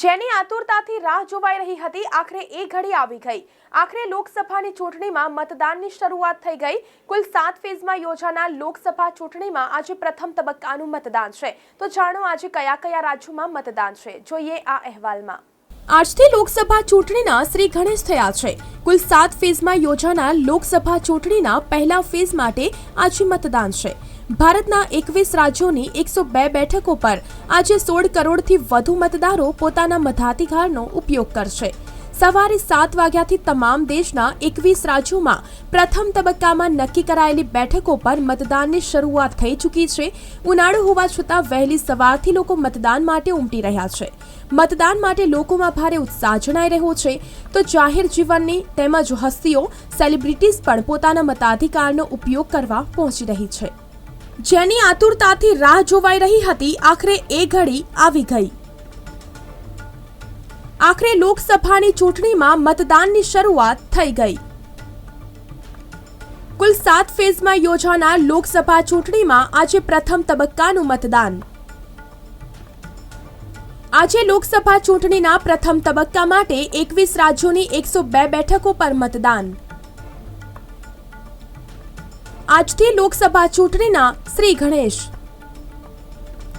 જેની આતુરતાથી રાહ જોવાઈ રહી હતી, આખરે એ ઘડી આવી ગઈ. આખરે લોકસભાની ચૂંટણીમાં મતદાનની શરૂઆત થઈ ગઈ. કુલ સાત ફેઝમાં યોજાનાર લોકસભા ચૂંટણીમાં આજે પ્રથમ તબક્કાનું મતદાન છે. તો જાણો આજે કયા કયા રાજ્યોમાં મતદાન છે. જોઈએ આ અહેવાલમાં. આજથી લોકસભા ચૂંટણીના શ્રી ગણેશ થયા છે. કુલ સાત ફેઝમાં યોજાનાર લોકસભા ચૂંટણીના પહેલા ફેઝ માટે આજે મતદાન છે. ભારતના એકવીસ રાજ્યોની એકસો બે બેઠકો પર આજે સોળ કરોડથી વધુ મતદારો પોતાના મતાધિકારનો ઉપયોગ કરશે. સવારે સાત વાગ્યાથી તમામ દેશના એકવીસ રાજ્યોમાં પ્રથમ તબક્કામાં નક્કી કરાયેલી બેઠકો પર મતદાનની શરૂઆત થઈ ચૂકી છે. ઉનાળો હોવા છતાં વહેલી સવારથી લોકો મતદાન માટે ઉમટી રહ્યા છે. મતદાન માટે લોકોમાં ભારે ઉત્સાહ જણાઈ રહ્યો છે. તો જાહેર જીવનની તેમજ હસ્તીઓ, સેલિબ્રિટીઝ પણ પોતાના મતાધિકારનો ઉપયોગ કરવા પહોંચી રહી છે. જેની આતુરતાથી રાહ જોવાઈ રહી હતી, આખરે એ ઘડી આવી ગઈ. આખરે લોકસભાની ચૂંટણીમાં મતદાનની શરૂઆત થઈ ગઈ. કુલ સાત ફેઝમાં યોજાનાર લોકસભા ચૂંટણીમાં આજે પ્રથમ તબક્કાનું મતદાન. આજે લોકસભા ચૂંટણીના પ્રથમ તબક્કા માટે એકવીસ રાજ્યોની એકસો બે બેઠકો પર મતદાન. આજથી લોકસભા ચૂંટણીના શ્રી ગણેશ.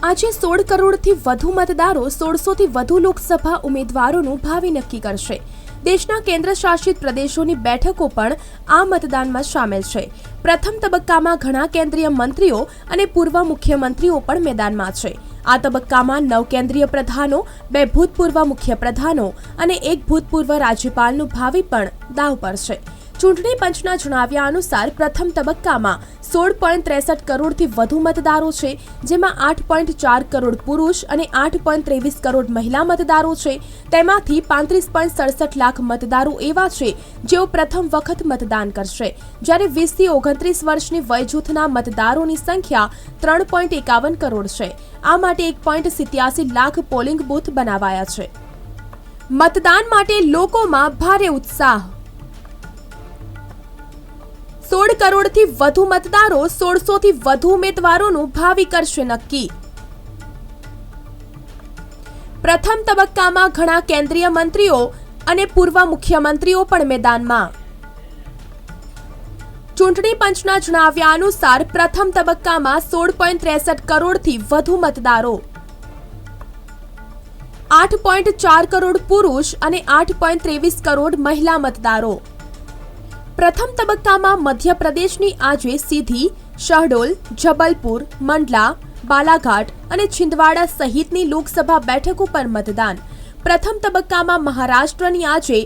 આજે સોળ કરોડથી વધુ મતદારો સોળસોથી વધુ લોકસભા ઉમેદવારોનું ભાવિ નક્કી કરશે. દેશના કેન્દ્ર શાસિત પ્રદેશોની બેઠકો પણ આ મતદાનમાં સામેલ છે. પ્રથમ તબક્કામાં ઘણા કેન્દ્રીય મંત્રીઓ અને પૂર્વ મુખ્યમંત્રીઓ પણ મેદાનમાં છે. આ તબક્કામાં નવ કેન્દ્રીય પ્રધાનો, બે ભૂતપૂર્વ મુખ્ય પ્રધાનો અને એક ભૂતપૂર્વ રાજ્યપાલનું ભાવિ પણ દાવ પર છે. ચૂંટણી પંચના જણાવ્યા અનુસાર પ્રથમ તબક્કામાં સોળ પોઈન્ટ ત્રેસઠ કરોડથી વધુ મતદારો છે, જેમાં આઠ પોઈન્ટ ચાર કરોડ પુરુષ અને આઠ પોઈન્ટ ત્રેવીસ કરોડ મહિલા મતદારો છે. તેમાંથી પાંત્રીસ પોઈન્ટ સડસઠ લાખ મતદારો એવા છે, જેઓ પ્રથમ વખત મતદાન કરશે. જ્યારે વીસથી ઓગણત્રીસ વર્ષની વયજૂથના મતદારોની સંખ્યા ત્રણ પોઈન્ટ એકાવન કરોડ છે. આ માટે એક પોઈન્ટ સિત્યાસી લાખ પોલિંગ બૂથ બનાવાયા છે. મતદાન માટે લોકોમાં ભારે ઉત્સાહ. સોળ કરોડથી વધુ મતદારો સોળસોથી વધુ ઉમેદવારોનું ભાવિ કરશે નક્કી. પ્રથમ તબક્કામાં ઘણા કેન્દ્રીય મંત્રીઓ અને પૂર્વ મુખ્યમંત્રીઓ પણ મેદાનમાં. ચૂંટણી પંચના જણાવ્યા અનુસાર પ્રથમ તબક્કામાં સોળ પોઈન્ટ ત્રેસઠ કરોડથી વધુ મતદારો. આઠ પોઈન્ટ ચાર કરોડ પુરુષ અને આઠ પોઈન્ટ ત્રેવીસ કરોડ મહિલા મતદારો. પ્રથમ તબક્કામાં મધ્યપ્રદેશની આજે સીધી શહડોલ, જબલપુર, મંડલા, બાલાઘાટ અને છિંદવાડા સહિતની લોકસભા બેઠકો પર મતદાન. પ્રથમ તબક્કામાં મહારાષ્ટ્રની આજે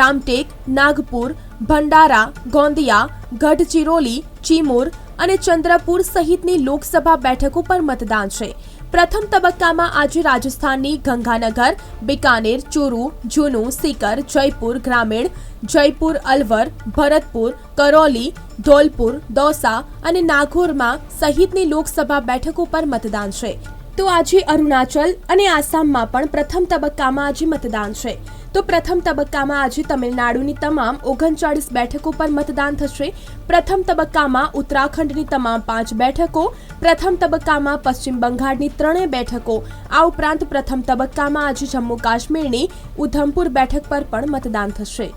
રામટેક, નાગપુર, ભંડારા, ગોંદિયા, ગઢચિરોલી, ચીમુર અને ચંદ્રપુર સહિતની લોકસભા બેઠકો પર મતદાન છે. પ્રથમ તબક્કામાં આજે રાજસ્થાનની ગંગાનગર, બિકાનેર, ચૂરુ, જૂનું, સીકર, જયપુર ગ્રામીણ, જયપુર, અલવર, ભરતપુર, કરૌલી, ધોલપુર, દૌસા અને નાગોરમાં સહિતની લોકસભા બેઠકો પર મતદાન છે. તો આજે અરુણાચલ અને આસામમાં પણ પ્રથમ તબક્કામાં આજે મતદાન છે. તો પ્રથમ તબક્કામાં આજે તમિલનાડુની તમામ ઓગણચાળીસ બેઠકો પર મતદાન થશે. પ્રથમ તબક્કામાં ઉત્તરાખંડની તમામ પાંચ બેઠકો, પ્રથમ તબક્કામાં પશ્ચિમ બંગાળની ત્રણેય બેઠકો. આ ઉપરાંત પ્રથમ તબક્કામાં આજે જમ્મુ કાશ્મીરની ઉધમપુર બેઠક પર પણ મતદાન થશે.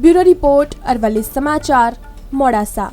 બ્યુરો રિપોર્ટ અરવલ્લી સમાચાર, મોડાસા.